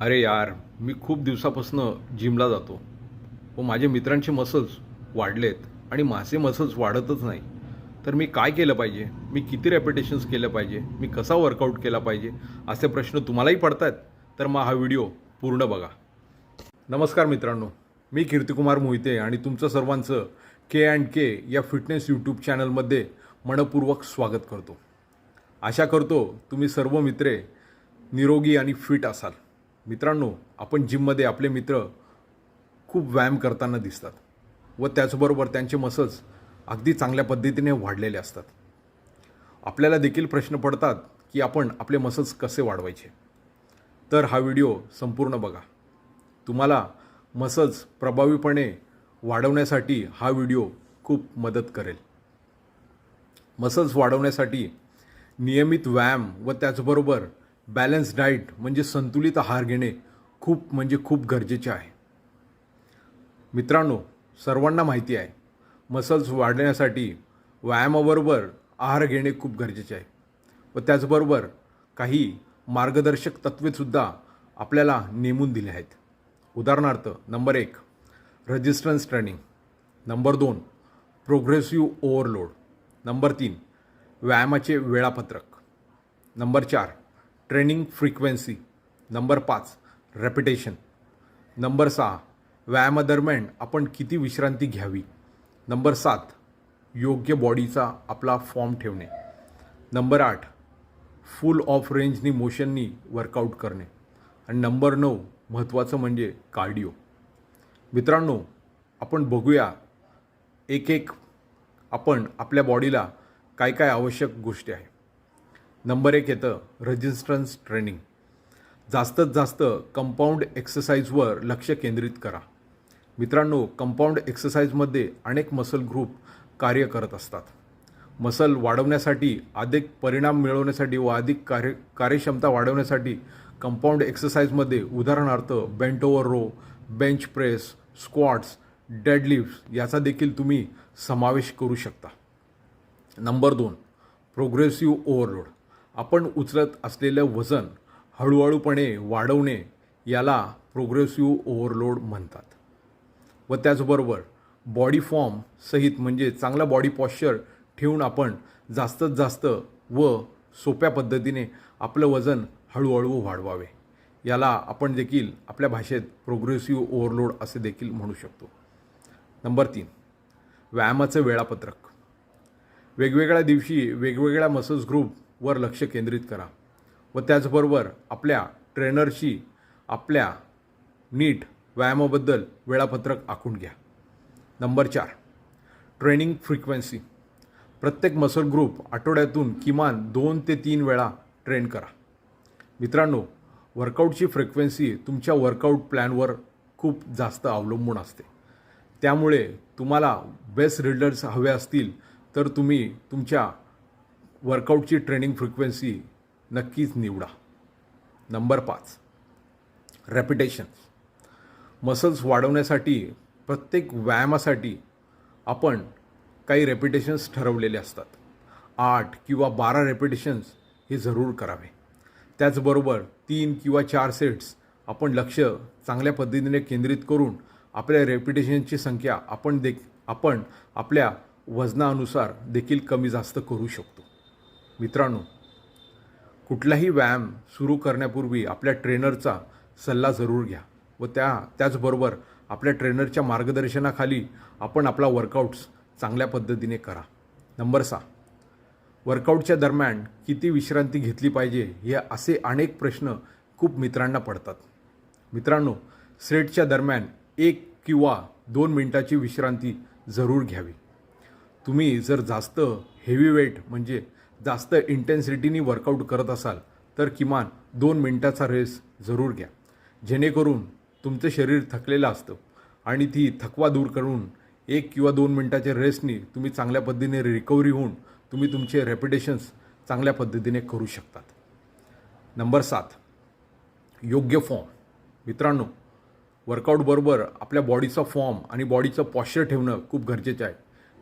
अरे यार मी खूप दिवसापासून जिमला जातो. व माझे मित्रांचे मसल्स वाढलेत आणि माझे मसल्स वाढतच नाही. तर मी काय केलं पाहिजे? मी किती रेपिटेशन्स केलं पाहिजे? मी कसा वर्कआउट केला पाहिजे? असे प्रश्न तुम्हालाही पडतात तर मग हा व्हिडिओ पूर्ण बघा. नमस्कार मित्रांनो मी कीर्तिकुमार मोहिते आणि तुमचं सर्वांचं के अँड के या फिटनेस यूट्यूब चॅनलमध्ये मनपूर्वक स्वागत करतो. आशा करतो तुम्ही सर्व मित्रे निरोगी आणि फिट असाल. मित्रांनो आपण जिममध्ये आपले मित्र खूप व्यायाम करताना दिसतात व त्याचबरोबर त्यांचे मसल्स अगदी चांगल्या पद्धतीने वाढलेले असतात. आपल्याला देखील प्रश्न पडतात की आपण आपले मसल्स कसे वाढवायचे? तर हा व्हिडिओ संपूर्ण बघा. तुम्हाला मसल्स प्रभावीपणे वाढवण्यासाठी हा व्हिडिओ खूप मदत करेल. मसल्स वाढवण्यासाठी नियमित व्यायाम व त्याचबरोबर बॅलन्स डाईट म्हणजे संतुलित आहार घेणे खूप म्हणजे खूप गरजेचे आहे. मित्रांनो सर्वांना माहिती आहे मसल्स वाढण्यासाठी व्यायामाबरोबर आहार घेणे खूप गरजेचे आहे. व त्याचबरोबर काही मार्गदर्शक तत्वेसुद्धा आपल्याला नेमून दिले आहेत. उदाहरणार्थ नंबर एक रजिस्टन्स ट्रेनिंग नंबर दोन प्रोग्रेसिव्ह ओव्हरलोड नंबर तीन व्यायामाचे वेळापत्रक. नंबर चार ट्रेनिंग फ्रिक्वेन्सी नंबर पाच रेपिटेशन नंबर सहा व्यायामादरम्यान आपण किती विश्रांती घ्यावी? नंबर सात योग्य बॉडीचा आपला फॉर्म ठेवणे. नंबर आठ फुल ऑफ रेंजनी मोशननी वर्कआउट करणे. आणि नंबर नऊ महत्त्वाचं म्हणजे कार्डिओ मित्रांनो आपण बघूया एक एक आपण आपल्या बॉडीला काय काय आवश्यक गोष्टी आहे नंबर एक येतं रेजिस्टन्स ट्रेनिंग जास्तीत जास्त कंपाऊंड एक्सरसाइजवर लक्ष केंद्रित करा. मित्रांनो कंपाऊंड एक्सरसाइजमध्ये अनेक मसल ग्रुप कार्य करत असतात. मसल वाढवण्यासाठी अधिक परिणाम मिळवण्यासाठी व अधिक कार्य कार्यक्षमता वाढवण्यासाठी कंपाऊंड एक्सरसाइजमध्ये उदाहरणार्थ bent over row bench press squats deadlift याचा देखील तुम्ही समावेश करू शकता. नंबर दोन प्रोग्रेसिव्ह ओव्हरलोड आपण उचलत असलेलं वजन हळूहळूपणे वाढवणे याला प्रोग्रेसिव्ह ओव्हरलोड म्हणतात. व त्याचबरोबर बॉडी फॉर्म सहित म्हणजे चांगला बॉडी पॉश्चर ठेवून आपण जास्तीत जास्त व सोप्या पद्धतीने आपलं वजन हळूहळू वाढवावे. याला आपण देखील आपल्या भाषेत प्रोग्रेसिव्ह ओव्हरलोड असे देखील म्हणू शकतो. नंबर तीन व्यायामाचं वेळापत्रक. वेगवेगळ्या दिवशी वेगवेगळ्या मसल्स ग्रुप वर लक्ष केंद्रित करा व त्याचबरोबर आपल्या ट्रेनरशी आपल्या नीट व्यायामाबद्दल वेळापत्रक आखून घ्या. नंबर चार ट्रेनिंग फ्रिक्वेन्सी. प्रत्येक मसल ग्रुप आठवड्यातून किमान दोन ते तीन वेळा ट्रेन करा. मित्रांनो वर्कआउटची फ्रिक्वेन्सी तुमच्या वर्कआउट प्लॅनवर खूप जास्त अवलंबून असते. त्यामुळे तुम्हाला बेस्ट रिल्डर्स हवे असतील तर तुम्ही तुमच्या वर्कआउटची ट्रेनिंग फ्रिक्वेन्सी नक्कीच निवडा. नंबर पाच. रेपिटेशन्स मसल्स वाढवण्यासाठी प्रत्येक व्यायामासाठी आपण काही रेपिटेशन्स ठरवलेले असतात. आठ किंवा बारा रेपिटेशन्स हे जरूर करावे. त्याचबरोबर तीन किंवा चार सेट्स आपण लक्ष चांगल्या पद्धतीने केंद्रित करून आपल्या रेपिटेशनची संख्या आपण देख आपण आपल्या वजनानुसार देखील कमी जास्त करू शकतो. मित्रांनो कुठलाही व्यायाम सुरू करण्यापूर्वी आपल्या ट्रेनरचा सल्ला जरूर घ्या व त्या त्याचबरोबर आपल्या ट्रेनरच्या मार्गदर्शनाखाली आपण आपला वर्कआउट्स चांगल्या पद्धतीने करा. नंबर सहा वर्कआउटच्या दरम्यान किती विश्रांती घेतली पाहिजे हे असे अनेक प्रश्न खूप मित्रांना पडतात. मित्रांनो सेटच्या दरम्यान एक किंवा दोन मिनटाची विश्रांती जरूर घ्यावी. तुम्ही जर जास्त हेवी वेट म्हणजे जास्त इंटेन्सिटीनी वर्कआउट करत असाल तर किमान दोन मिनटाचा रेस जरूर घ्या. जेणेकरून तुमचं शरीर थकलेलं असतं आणि ती थकवा दूर करून एक किंवा दोन मिनटाच्या रेसनी तुम्ही चांगल्या पद्धतीने रिकव्हरी होऊन तुम्ही तुमचे रेपिटेशन्स चांगल्या पद्धतीने करू शकतात. नंबर सात योग्य फॉर्म मित्रांनो वर्कआउटबरोबर आपल्या बॉडीचा फॉर्म आणि बॉडीचं पॉश्चर ठेवणं खूप गरजेचं आहे.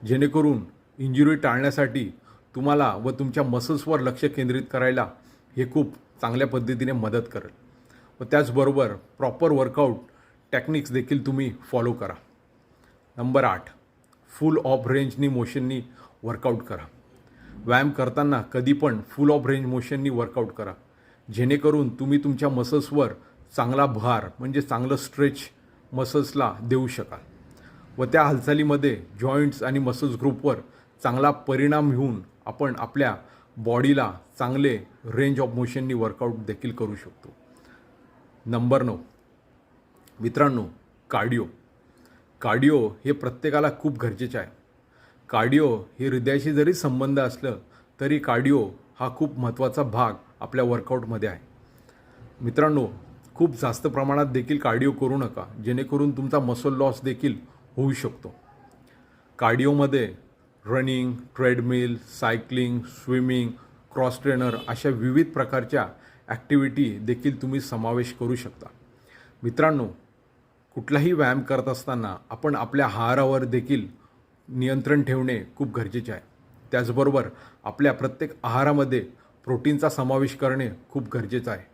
जेणेकरून इंजुरी टाळण्यासाठी तुम्हाला व तुमच्या मसल्सवर लक्ष केंद्रित करायला हे खूप चांगल्या पद्धतीने मदत करेल. व त्याचबरोबर प्रॉपर वर्कआउट टेक्निक्स देखील तुम्ही फॉलो करा. नंबर आठ फुल ऑफ रेंजनी मोशननी वर्कआउट करा. व्यायाम करताना कधी पण फुल ऑफ रेंज मोशननी वर्कआउट करा. जेणेकरून तुम्ही तुमच्या मसल्सवर चांगला भार म्हणजे चांगलं स्ट्रेच मसल्सला देऊ शकाल. व त्या हालचालीमध्ये जॉईंट्स आणि मसल्स ग्रुपवर चांगला परिणाम होऊन आपण आपल्या बॉडीला चांगले रेंज ऑफ मोशननी वर्कआउट देखील करू शकतो. नंबर नऊ. मित्रांनो कार्डिओ कार्डिओ हे प्रत्येकाला खूप गरजेचे आहे. कार्डिओ हे हृदयाशी जरी संबंध असलं तरी कार्डिओ हा खूप महत्त्वाचा भाग आपल्या वर्कआउटमध्ये आहे. मित्रांनो खूप जास्त प्रमाणात देखील कार्डिओ करू नका जेणेकरून तुमचा मसल लॉस देखील होऊ शकतो. कार्डिओमध्ये running treadmill cycling swimming cross trainer अशा विविध प्रकारच्या ॲक्टिव्हिटी देखील तुम्ही समावेश करू शकता. मित्रांनो कुठलाही व्यायाम करत असताना आपण आपल्या आहारावर देखील नियंत्रण ठेवणे खूप गरजेचे आहे. त्याचबरोबर आपल्या प्रत्येक आहारामध्ये प्रोटीनचा समावेश करणे खूप गरजेचं आहे.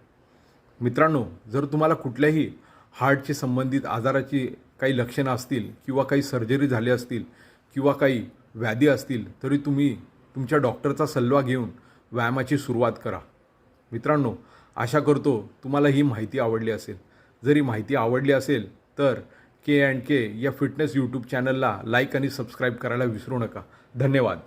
मित्रांनो जर तुम्हाला कुठल्याही हार्टशी संबंधित आजाराची काही लक्षणं असतील किंवा काही सर्जरी झाली असतील किंवा काही व्याधी असतील तरी तुम्ही तुमच्या डॉक्टरचा सल्ला घेऊन व्यायामाची सुरुवात करा. मित्रांनो आशा करतो तुम्हाला ही माहिती आवडली असेल. जरी माहिती आवडली असेल तर के अँड के या फिटनेस यूट्यूब चॅनलला लाईक आणि सबस्क्राईब करायला विसरू नका. धन्यवाद.